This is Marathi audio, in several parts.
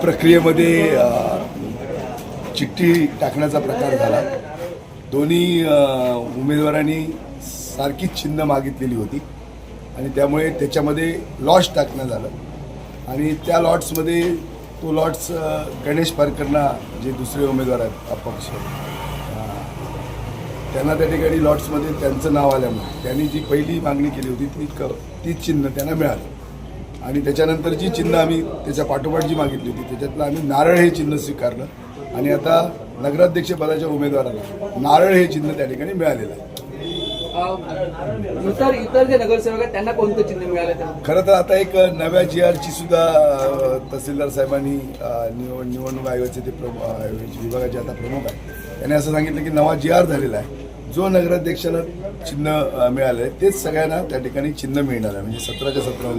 प्रक्रियेमध्ये चिठ्ठी टाकण्याचा प्रकार झाला. दोन्ही उमेदवारांनी सारखीच चिन्ह मागितलेली होती. आणि त्यामुळे त्याच्यामध्ये लॉस टाकणं झालं आणि त्या लॉट्समध्ये तो लॉट्स गणेश पारकरना जे दुसरे उमेदवार आहेत अपक्ष. त्यांना त्या ठिकाणी लॉट्समध्ये त्यांचं नाव आल्यामुळे त्यांनी जी पहिली मागणी केली होती ती क तीच चिन्ह त्यांना मिळालं. आणि त्याच्यानंतर जी चिन्ह आम्ही त्याच्या पाठोपाठ जी मागितली होती त्याच्यातलं आम्ही नारळ हे चिन्ह स्वीकारलं. आणि आता नगराध्यक्षपदाच्या उमेदवाराला नारळ हे चिन्ह त्या ठिकाणी मिळालेलं आहे. इतर इतर जे नगरसेवक आहेत त्यांना कोणतं चिन्ह मिळालं खरं तर आता एक नव्या जी आरची सुद्धा तहसीलदार साहेबांनी निव निवडणूक आयोगाचे ते प्रमुख विभागाचे आता प्रमुख आहेत त्यांनी असं सांगितलं की नवा जी आर झालेला आहे. जो नगराध्यक्षाला चिन्ह मिळालं आहे तेच सगळ्यांना त्या ठिकाणी चिन्ह मिळणार आहे. म्हणजे सतराच्या सतरा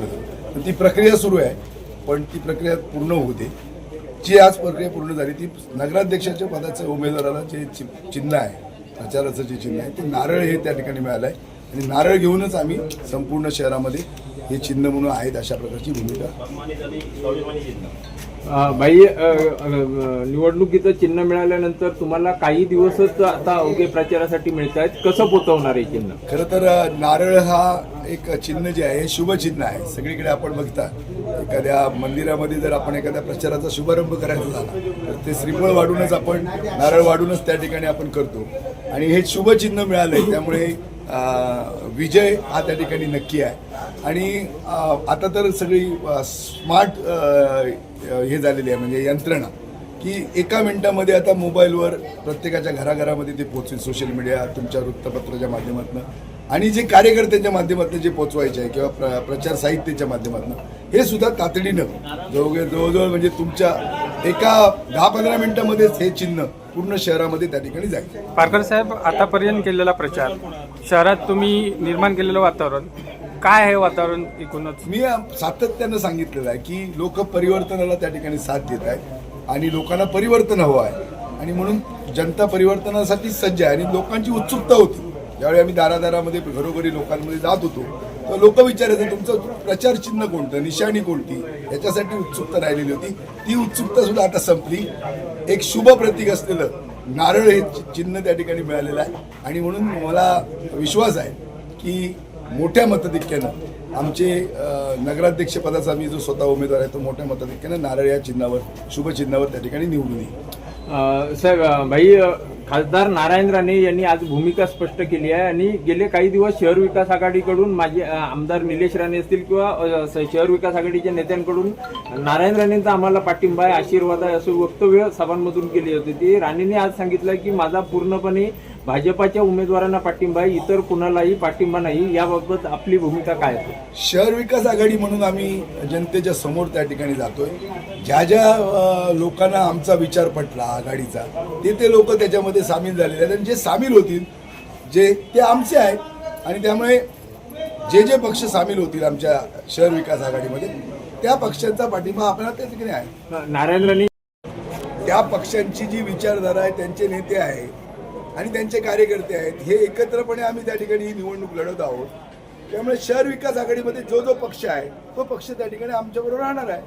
तर ती प्रक्रिया सुरू आहे पण ती प्रक्रिया पूर्ण होते जी आज प्रक्रिया पूर्ण झाली ती नगराध्यक्षाच्या पदाच्या उमेदवाराला जे चि- चिन्ह आहे प्रचाराचं जे चिन्ह आहे ते नारळ हे त्या ठिकाणी मिळालं आहे. आणि नारळ घेऊनच आम्ही संपूर्ण शहरामध्ये हे चिन्ह म्हणून आहेत अशा प्रकारची भूमिका. बाई निवडणुकीचं चिन्ह मिळाल्यानंतर तुम्हाला काही दिवसच आता अवघे प्रचारासाठी मिळत आहेत कसं पोचवणार आहे चिन्ह? खरं तर नारळ हा एक चिन्ह जे आहे हे शुभ चिन्ह आहे. सगळीकडे आपण बघता एखाद्या मंदिरामध्ये जर आपण एखाद्या प्रचाराचा शुभारंभ करायचा झाला तर ते श्रीफळ वाढूनच आपण नारळ वाढूनच त्या ठिकाणी आपण करतो. आणि हे शुभ चिन्ह मिळालंय त्यामुळे विजय हा त्या ठिकाणी नक्की आहे. आणि आता तर सगळी स्मार्ट हे झालेली आहे म्हणजे यंत्रणा की एका मिनिटामध्ये आता मोबाईलवर प्रत्येकाच्या घराघरामध्ये ते पोचवेल सोशल मीडिया तुमच्या वृत्तपत्राच्या माध्यमातून. आणि जे कार्यकर्त्यांच्या माध्यमातून जे पोचवायचे आहे किंवा प्र प्रचार साहित्याच्या माध्यमातून हे सुद्धा तातडीनं जवळ जवळजवळ म्हणजे तुमच्या एका दहा पंधरा मिनिटामध्येच हे चिन्ह पूर्ण शहरामध्ये त्या ठिकाणी जाईल. पारकर साहेब आतापर्यंत केलेला प्रचार शहरात तुम्ही निर्माण केलेलं वातावरण काय आहे वातावरण एकूणच? मी सातत्यानं सांगितलेलं आहे की लोक परिवर्तनाला त्या ठिकाणी साथ देत आहेत आणि लोकांना परिवर्तन हवं आहे. आणि म्हणून जनता परिवर्तनासाठी सज्ज आहे आणि लोकांची उत्सुकता होती. ज्यावेळी आम्ही दारादारामध्ये घरोघरी लोकांमध्ये जात होतो तर लोक विचारायचे तुमचं प्रचार चिन्ह कोणतं? निशाणी कोणती? याच्यासाठी उत्सुकता राहिलेली होती. ती उत्सुकता सुद्धा आता संपली. एक शुभ प्रतीक असलेलं नारळ हे चिन्ह त्या ठिकाणी मिळालेलं आहे. आणि म्हणून मला विश्वास आहे की मोठ्या मताधिक्यानं आमचे नगराध्यक्षपदाचा नगराध्यक्ष पदाचा मी जो स्वतः उमेदवार आहे तो मोठ्या मताधिक्यानं नारळ या चिन्हावर शुभचिन्हावर त्या ठिकाणी निवडून येईल. सर साहेब भाई खासदार नारायण राणे यांनी आज भूमिका स्पष्ट केली आहे आणि गेले काही दिवस शहर विकास आघाडीकडून माझे आमदार निलेश राणे असतील किंवा शहर विकास आघाडीच्या नेत्यांकडून नारायण राणेंचा आम्हाला पाठिंबा आहे आशीर्वाद आहे असं वक्तव्य सभांमधून केली होती. ती राणेंनी आज सांगितलं की माझा पूर्णपणे भाजपाच्या उमेदवारांना पाठिंबा आहे इतर कुणालाही पाठिंबा नाही याबाबत आपली भूमिका काय असेल शहर विकास आघाडी म्हणून आम्ही जनतेच्या समोर त्या ठिकाणी जातोय. ज्या ज्या अ, लोकांना आमचा विचार पटला आघाडीचा ते ते लोक त्याच्यामध्ये सामील झालेले आहेत. आणि जे सामील होतील जे ते आमचे आहेत. आणि त्यामुळे जे जे पक्ष सामील होतील आमच्या शहर विकास आघाडीमध्ये त्या पक्षांचा पाठिंबा आपल्याला त्या ठिकाणी आहे. नारायण राणे त्या पक्षांची जी विचारधारा आहे त्यांचे नेते आहेत आणि त्यांचे कार्यकर्ते आहेत. हे एकत्रपणे आम्ही त्या ठिकाणी ही निवडणूक लढत आहोत. त्यामुळे शहर विकास आघाडीमध्ये जो जो पक्ष आहे तो पक्ष त्या ठिकाणी आमच्याबरोबर राहणार आहे.